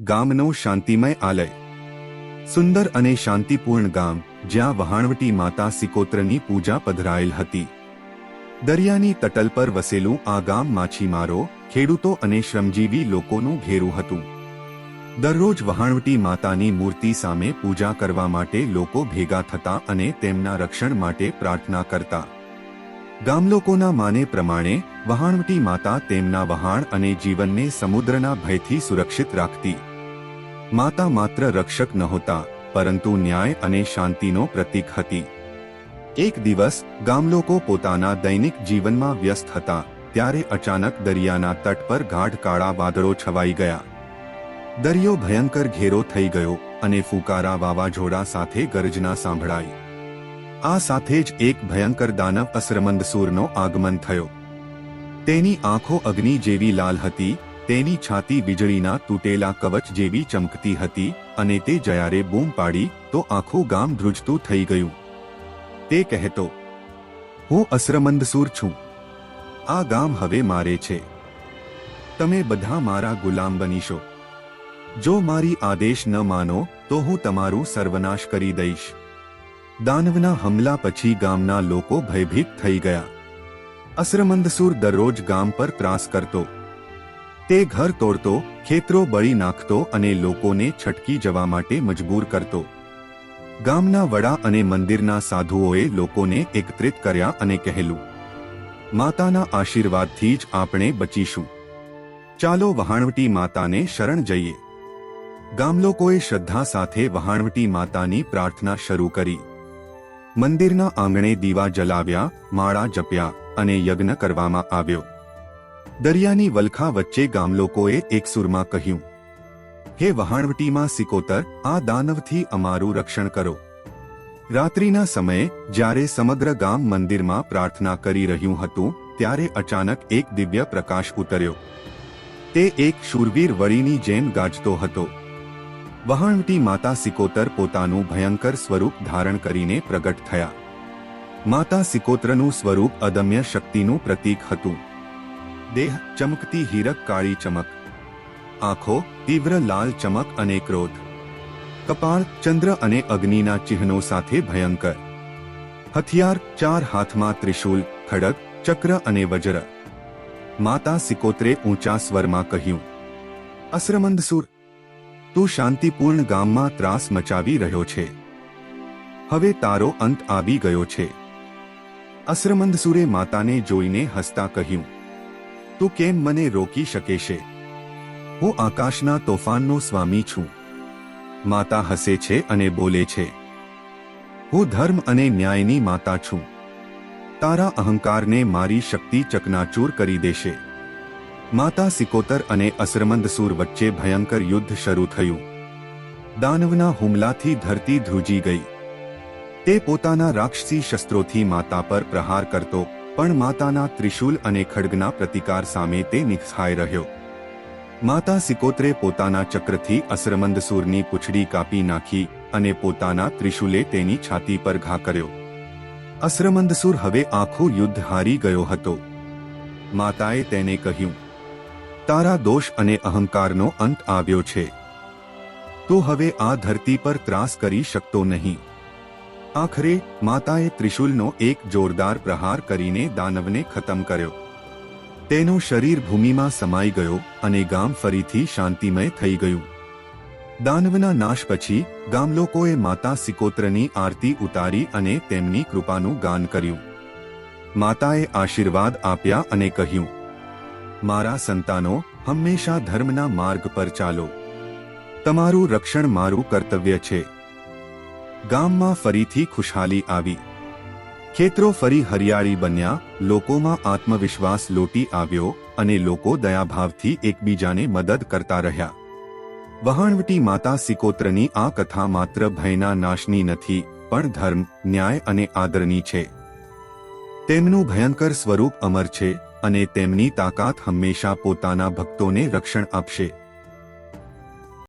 ગામનો શાંતિમય આલય. સુંદર અને શાંતિપૂર્ણ ગામ, જ્યાં વહાણવટી માતા સિકોત્રની પૂજા પધરાયેલ હતી. દરિયાની તટલ પર વસેલું આ ગામ માછીમારો, ખેડૂતો અને શ્રમજીવી લોકોનું ઘેરું હતું. દરરોજ વહાણવટી માતાની મૂર્તિ સામે પૂજા કરવા માટે લોકો ભેગા થતા અને તેમના રક્ષણ માટે પ્રાર્થના કરતા. ગામલોકોના માને પ્રમાણે, વહાણવટી માતા તેમના વહાણ અને જીવનને સમુદ્રના ભયથી સુરક્ષિત રાખતી. માતા માત્ર રક્ષક નહોતા, પરંતુ ન્યાય અને શાંતિનો પ્રતીક હતી. એક દિવસ, ગામલોકો પોતાના દૈનિક જીવનમાં વ્યસ્ત હતા, ત્યારે અચાનક દરિયાના તટ પર ગાઢ કાળા વાદળો છવાઈ ગયા. દરિયો ભયંકર ઘેરો થઈ ગયો અને ફૂકારા વાવાઝોડા સાથે ગર્જના સાંભળાઈ. આ સાથે જ એક ભયંકર દાનવ અસરમંદ સૂરનો આગમન થયો. તેની આંખો અગ્નિ જેવી લાલ હતી, તેની છાતી વીજળીના તૂટેલા કવચ જેવી ચમકતી હતી અને તે જયારે બૂમ પાડી, તો આખું ગામ ધ્રુજતું થઈ ગયું. તે કહેતો, હું અસરમંદસૂર છું. આ ગામ હવે મારે છે. તમે બધા મારા ગુલામ બનીશો જો મારી આદેશ ન માનો, તો હું તમારું સર્વનાશ કરી દઈશ. દાનવના હમલા પછી ગામના લોકો ભયભીત થઈ ગયા. અસરમંદસૂર દરરોજ ગામ પર ત્રાસ કરતો. તે ઘર તોડતો, ખેતરો બળી નાખતો અને લોકોને છટકી જવા માટે મજબૂર કરતો. ગામના વડા અને મંદિરના સાધુઓએ લોકોને એકત્રિત કર્યા અને કહેલું, માતાના આશીર્વાદથી જ આપણે બચીશું. ચાલો વહાણવટી માતાને શરણ જઈએ. ગામલોકોએ શ્રદ્ધા સાથે વહાણવટી માતાની પ્રાર્થના શરૂ કરી. મંદિરના આંગણે દીવા જલાવ્યા, માળા જપ્યા અને યજ્ઞ કરવામાં આવ્યો. દરિયાની વલખા વચ્ચે ગામલોકોએ એક સુરમાં કહ્યું, હે વહાણવટીમાં સિકોતર, આ દાનવથી અમારું રક્ષણ કરો. રાત્રિના સમયે, જ્યારે સમગ્ર ગામ મંદિરમાં પ્રાર્થના કરી રહ્યું હતું, ત્યારે અચાનક એક દિવ્ય પ્રકાશ ઉતર્યો. તે એક શૂરવીર વળીની જેમ ગાજતો હતો. વહાણવટી માતા સિકોતર પોતાનું ભયંકર સ્વરૂપ ધારણ કરીને પ્રગટ થયા. માતા સિકોત્રનું સ્વરૂપ અદમ્ય શક્તિનું પ્રતીક હતું. દેહ ચમકતી હીરક કાળી ચમક. આંખો તીવ્ર લાલ ચમક અને ક્રોધ. કપાળ ચંદ્ર અને અગ્નિના ચિહ્નો સાથે ભયંકર. હથિયાર ચાર હાથમાં ત્રિશૂલ, ખડક, ચક્ર અને વજ્ર. માતા સિકોત્રે ઊંચા સ્વરમાં કહ્યું અસરમંદસુર તું શાંતિપૂર્ણ ગામમાં ત્રાસ મચાવી રહ્યો છે. હવે તારો અંત આવી ગયો છે. અસરમંદસુરે માતાને જોઈને હસતા કહ્યું, તું કેમ મને રોકી શકે છે? હું આકાશના તોફાનનો સ્વામી છું. માતા હસે છે અને બોલે છે, હું ધર્મ અને ન્યાયની માતા છું. તારા અહંકારને મારી શક્તિ ચકનાચૂર કરી દેશે. માતા સિકોતર અને અસરમંદસૂર વચ્ચે ભયંકર યુદ્ધ શરૂ થયું. દાનવના હુમલાથી ધરતી ધ્રુજી ગઈ. તે પોતાના રાક્ષસી શસ્ત્રોથી માતા પર પ્રહાર કરતો, પણ માતાના ત્રિશૂલ અને ખડગના પ્રતિકાર સામે તે નિસ્હાય રહ્યો. માતા સિકોત્રે પોતાના ચક્રથી અસરમંદસૂરની પૂંછડી કાપી નાખી અને પોતાના ત્રિશુલે તેની છાતી પર ઘા કર્યો. અસરમંદસુર હવે આખું યુદ્ધ હારી ગયો હતો. માતાએ તેને કહ્યું તારા દોષ અને અહંકારનો અંત આવ્યો છે. તો હવે આ ધરતી પર ત્રાસ કરી શકતો નહીં. આખરે માતાએ ત્રિશુલનો એક જોરદાર પ્રહાર કરીને દાનવને ખતમ કર્યો. તેનું શરીર ભૂમિમાં સમાઈ ગયો અને ગામ ફરીથી શાંતિમય થઈ ગયું. દાનવના નાશ પછી ગામલોકોએ માતા સિકોત્રની આરતી ઉતારી અને તેમની કૃપાનું ગાન કર્યું. માતાએ આશીર્વાદ આપ્યા અને કહ્યું મારા સંતાનો, હંમેશા ધર્મના માર્ગ પર ચાલો. તમારું રક્ષણ મારું કર્તવ્ય છે. ગામમાં ફરીથી ખુશહાલી આવી. ખેતરો ફરી હરિયાળી બન્યા, લોકોમાં આત્મવિશ્વાસ લોટી આવ્યો અને લોકો દયાભાવથી એકબીજાને મદદ કરતા રહ્યા. વહાણવટી માતા સિકોત્રની આ કથા માત્ર ભયના નાશની નથી, પણ ધર્મ, ન્યાય અને આદરની છે. તેમનું ભયંકર સ્વરૂપ અમર છે અને તેમની તાકાત હંમેશા પોતાના ભક્તોને રક્ષણ આપશે.